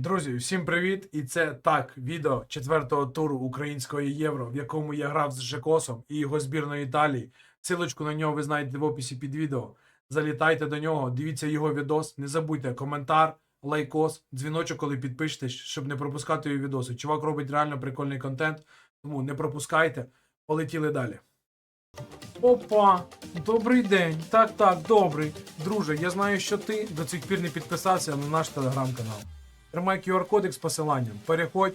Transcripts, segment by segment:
Друзі, всім привіт! І це так відео четвертого туру українського євро, в якому я грав з Жекосом і його збірною Італії. Силочку на нього ви знайдете в описі під відео. Залітайте до нього, дивіться його відос. Не забудьте коментар, лайкос, дзвіночок, коли підпишетесь, щоб не пропускати його відоси. Чувак робить реально прикольний контент, тому не пропускайте. Полетіли далі. Опа, добрий день. Так, так, добрий. Друже, я знаю, що ти до цих пір не підписався на наш телеграм-канал. Тримай QR-кодик з посиланням. Переходь,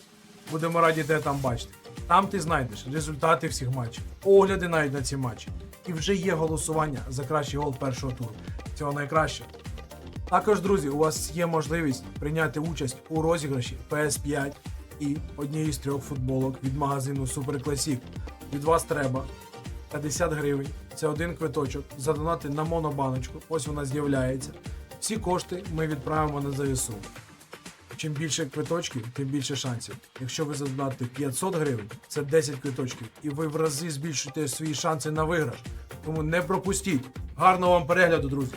будемо раді тебе там бачити. Там ти знайдеш результати всіх матчів, огляди навіть на ці матчі. І вже є голосування за кращий гол першого туру. Цього найкраще. Також, друзі, у вас є можливість прийняти участь у розіграші PS5 і однієї з трьох футболок від магазину Super Classic. Від вас треба 50 гривень. Це один квиточок. Задонати на монобаночку. Ось вона з'являється. Всі кошти ми відправимо на ЗСУ. Чим більше квиточків, тим більше шансів. Якщо ви задонатите 500 гривень, це 10 квиточків, і ви в рази збільшуєте свої шанси на виграш. Тому не пропустіть. Гарного вам перегляду, друзі!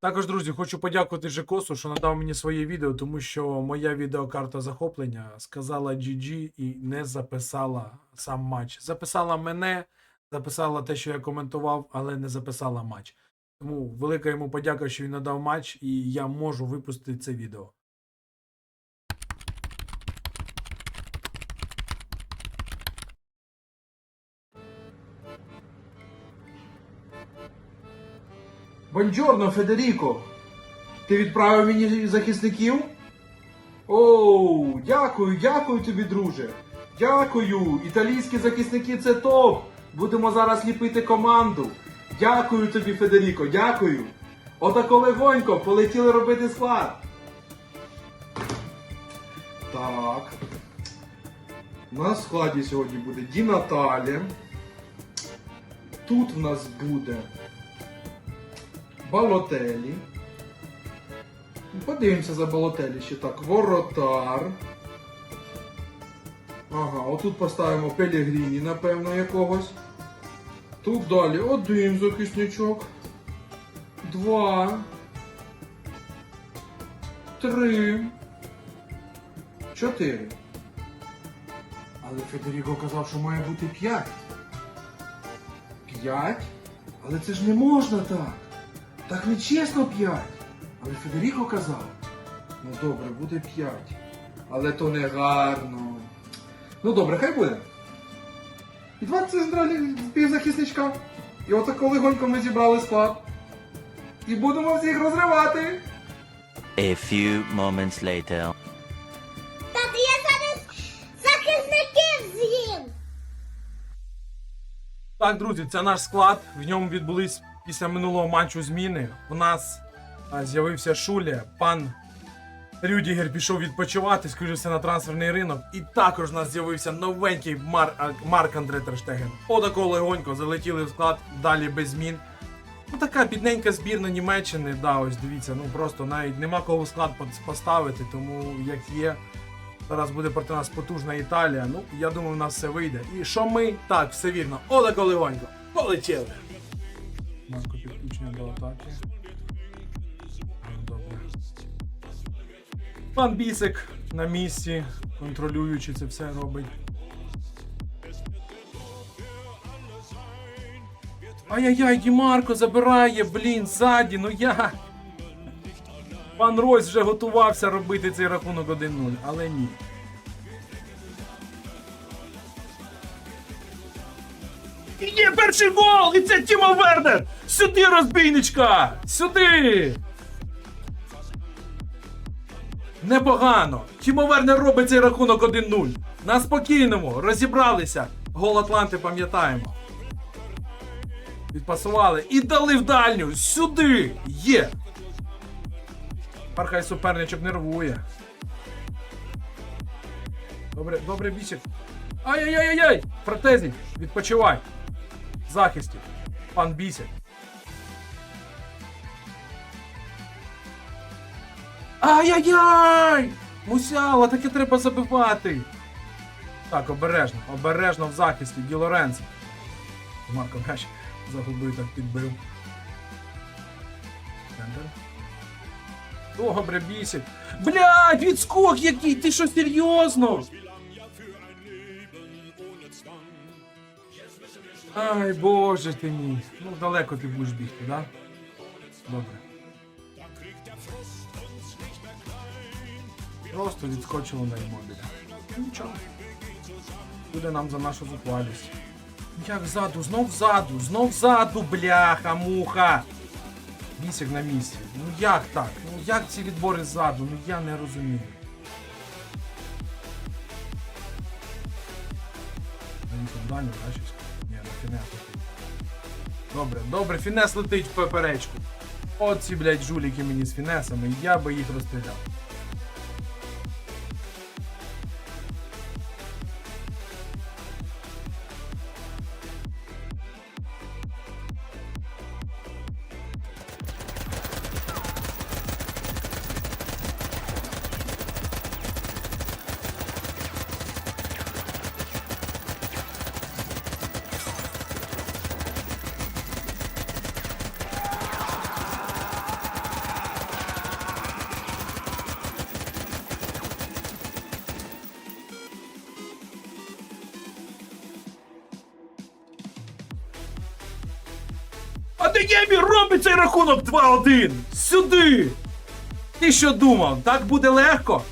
Також, друзі, хочу подякувати Жекосу, що надав мені своє відео, тому що моя відеокарта захоплення сказала GG і не записала сам матч. Записала мене, записала те, що я коментував, але не записала матч. Тому велика йому подяка, що він надав матч, і я можу випустити це відео. Бонджорно, Федеріко. Ти відправив мені захисників? Оу, дякую, дякую тобі, друже. Дякую. Італійські захисники це топ. Будемо зараз ліпити команду. Дякую тобі, Федеріко, дякую. Отако легонько полетіли робити склад. Так. В складі сьогодні буде Ді Наталі. Тут в нас буде Балотелі. Подивимося за Балотелі ще так. Воротар. Ага, отут поставимо Пелігріні, напевно, якогось. Тут далі один захисничок. Два. Три. Чотири. Але Федеріко казав, що має бути п'ять. П'ять? Але це ж не можна так. Так не чесно п'ять. Але Федеріко казав. Ну добре, буде п'ять. Але то не гарно. Ну добре, хай буде. Два центральних півзахисничка. І отако легонько ми зібрали склад. І будемо всіх розривати. A few moments later. Тато, я зараз захисників з'їм. Так, друзі, це наш склад. В ньому відбулись після минулого матчу зміни. У нас а, з'явився Шуле, пан Рюдігер пішов відпочивати, скоріше на трансферний ринок. І також у нас з'явився новенький Мар... Марк Андре Терштеген. Отако легонько залетіли в склад, далі без змін. Ну така бідненька збірна Німеччини, да, ось дивіться, ну просто навіть нема кого в склад поставити, тому як є. Зараз буде проти нас потужна Італія. Ну, я думаю, у нас все вийде. І що ми? Так, все вірно. Олеко легонько. Полетіли. Марко підключення до атаки. Пан Бісик на місці, контролюючи це все робить. Ай-яй-яй, Дімарко забирає, блін, ззаді, ну я. Пан Ройс вже готувався робити цей рахунок 1-0, але ні. Є перший гол! І це Тімо Вернер! Сюди, розбійничка! Сюди! Непогано. Тімо Вернер робить цей рахунок 1-0. На спокійному, розібралися. Гол Атланти пам'ятаємо. Відпасували і дали в дальню. Сюди! Є! Тепер хай суперничок нервує. Добре, добре, бісик. Ай-яй-яй-яй! Протезі, відпочивай. Захисті. Пан бісик. Ай-яй-яй! Мусяла, таке треба забивати. Так, обережно, обережно в захисті, Ді Лоренцо. Марко м'яч загубив, так підбив. Центр. Добре, бісик. Блядь, відскок який! Ти що серйозно? Ай, боже ти мій. Ну, далеко ти будеш бігти, да? Добре. Просто відскочило на імобіля. Нічого. Буде нам за нашу зухвалість. Як ззаду, знов ззаду, знов ззаду, бляха, муха. Бісик на місці. Ну як так? Ну як ці відбори ззаду? Ну я не розумію. Він там Даню, да, щось? Ні, на фінес летить. Добре, добре, фінес летить в поперечку. От ці, блядь, жуліки мені з фінесами, я би їх розстріляв. А робить цей рахунок 2-1! Сюди! Ти що думав, так буде легко?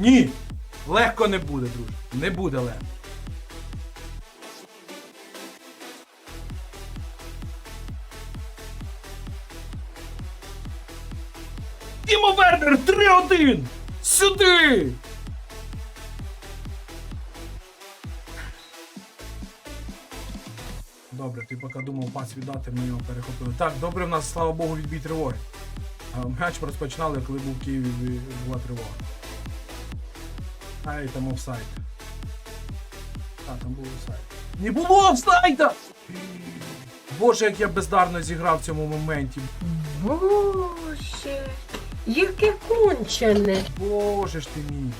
Ні. Легко не буде, друже. Не буде легко. Тімо Вернер 3-1! Сюди! Добре, ти поки думав пас віддати, ми його перехопили. Так, добре, в нас, слава Богу, відбій тривоги. А, М'яч розпочинали, коли був в Києві була тривога. Ай, там офсайд. А, там був офсайд. Не було офсайда! Боже, як я бездарно зіграв в цьому моменті. Боже, яке кончене. Боже ж ти мій.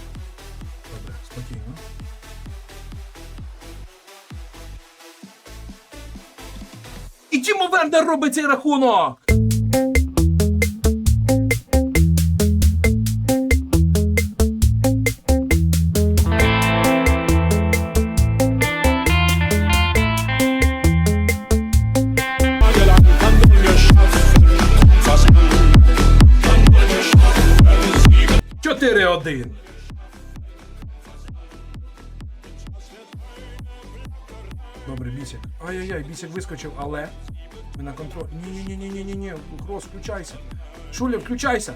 Тімо Вернер робить цей рахунок! Чотири один. Добре, бісик. Ай-яй-яй, бісик вискочив, але. Ми на контроль. Ні-ні-ні-ні-ні-ні. Крос, включайся. Шуля, включайся.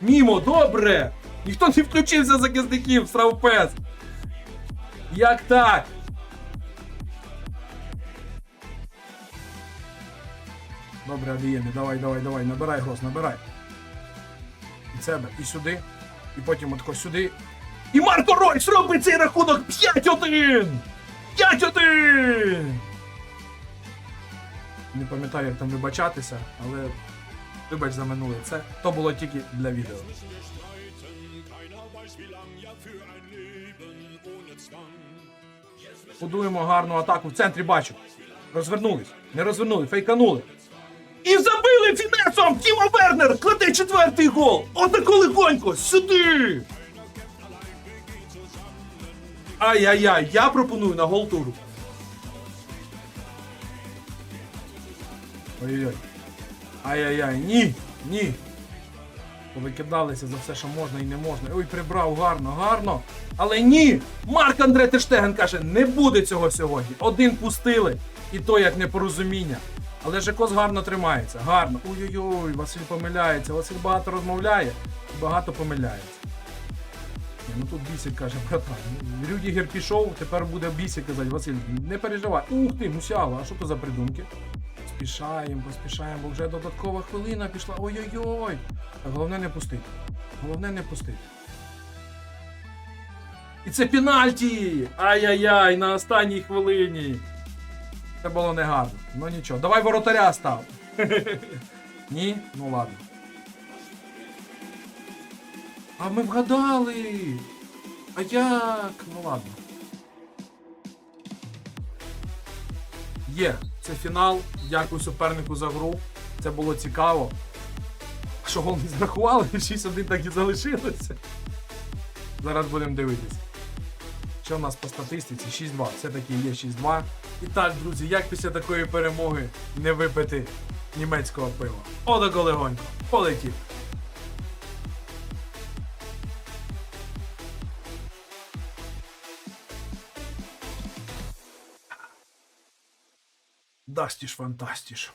Мімо, добре! Ніхто не включився захисників, срав пес. Як так? Добре, Адіємі, давай, давай, давай, набирай гроз, набирай. І себе, і сюди, і потім отко сюди. І Марко Ройс робить цей рахунок 5-1! 5-1! Не пам'ятаю, як там вибачатися, але вибач за минуле. Це то було тільки для відео. Будуємо гарну атаку в центрі бачу. Розвернулись, не розвернули, фейканули. І забили фінесом! Тімо Вернер! Кладе четвертий гол! Отако легонько! Сюди! Ай-яй-яй, я пропоную на гол туру. Ой-ой-ой. Ай-яй-яй, ні, ні. Повикидалися за все, що можна і не можна. Ой, прибрав гарно, гарно. Але ні! Марк Андре Тештеген каже, не буде цього сьогодні. Один пустили. І то як непорозуміння. Але Жекос гарно тримається. Гарно. Ой-ой-ой, Василь помиляється. Василь багато розмовляє і багато помиляється. Ні, ну тут бісик каже, братан. Рюдігер пішов, тепер буде бісик казати, Василь, не переживай. Ух ти, мусяла, а що то за придумки? Поспішаємо, поспішаємо, бо вже додаткова хвилина пішла. Ой-ой-ой. Головне не пустити. Головне не пустити. І це пенальті! Ай-яй-яй, на останній хвилині. Це було негарно. Ну нічого. Давай воротаря став. Ні? Ну ладно. А ми вгадали. А як? Ну ладно. Є. Це фінал. Дякую супернику за гру. Це було цікаво. Що гол не зрахували, 6-1 так і залишилося. Зараз будемо дивитися. Що в нас по статистиці? 6-2. Все-таки є 6-2. І так, друзі, як після такої перемоги не випити німецького пива? Ода легонько. Полетів. Дастіш фантастіш.